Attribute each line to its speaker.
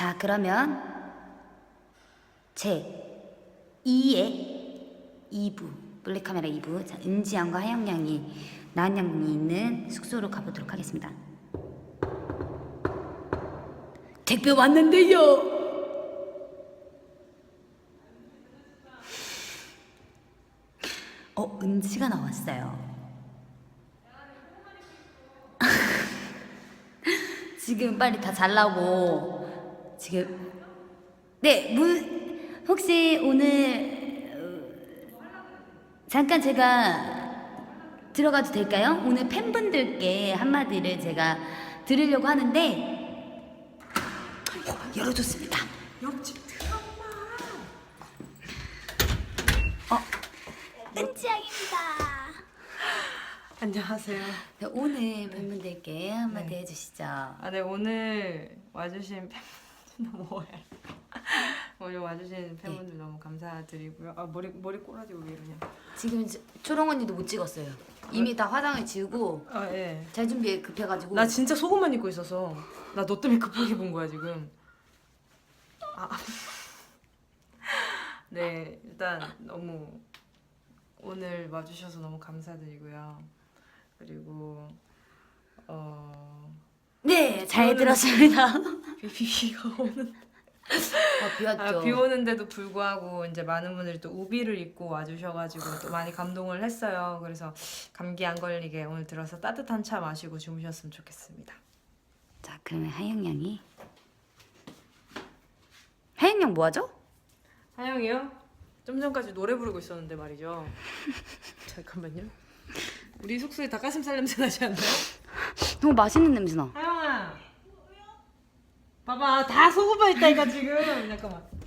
Speaker 1: 자, 그러면 제 2의 2부, 블랙카메라 2부, 자, 은지양과 하영양이, 나은양이 있는 숙소로 가보도록 하겠습니다. 택배 왔는데요! 어, 은지가 나왔어요. 지금 빨리 다 잘라고 지금 네, 문 혹시 오늘 어, 잠깐 제가 들어가도 될까요? 오늘 팬분들께 한마디를 제가 드리려고 하는데 어, 열어줬습니다.
Speaker 2: 옆집 드라마.
Speaker 1: 은지양입니다.
Speaker 2: 안녕하세요.
Speaker 1: 네, 오늘 팬분들께 한마디 해주시죠.
Speaker 2: 아, 네 오늘 와주신 팬분 들 뭐야? 오늘 와주신 팬분들 너무 감사드리고요. 아 머리 머리 꼬라지고 왜 이러냐?
Speaker 1: 지금 저- 초롱 언니도 못 찍었어요. 이미 다 화장을 지우고
Speaker 2: 아 예.
Speaker 1: 잘 준비에 급해가지고
Speaker 2: 나 진짜 속옷만 입고 있어서 나 너 때문에 급하게 본 거야 지금. 아. 네 일단 너무 오늘 와주셔서 너무 감사드리고요. 그리고 어
Speaker 1: 네, 잘 들었습니다.
Speaker 2: 비비가 오는
Speaker 1: 어, 비왔죠.
Speaker 2: 아, 비 오는데도 불구하고 이제 많은 분들이 또 우비를 입고 와주셔가지고 또 많이 감동을 했어요. 그래서 감기 안 걸리게 오늘 들어서 따뜻한 차 마시고 주무셨으면 좋겠습니다.
Speaker 1: 자, 그러면 하영 양이 하영 양 뭐하죠?
Speaker 2: 하영이요? 좀 전까지 노래 부르고 있었는데 말이죠. 잠깐만요. 우리 숙소에 닭가슴살 냄새 나지 않나요?
Speaker 1: 너무 맛있는 냄새 나.
Speaker 2: 하영아. 봐봐 다 소금만 있다니까 지금. 잠깐만.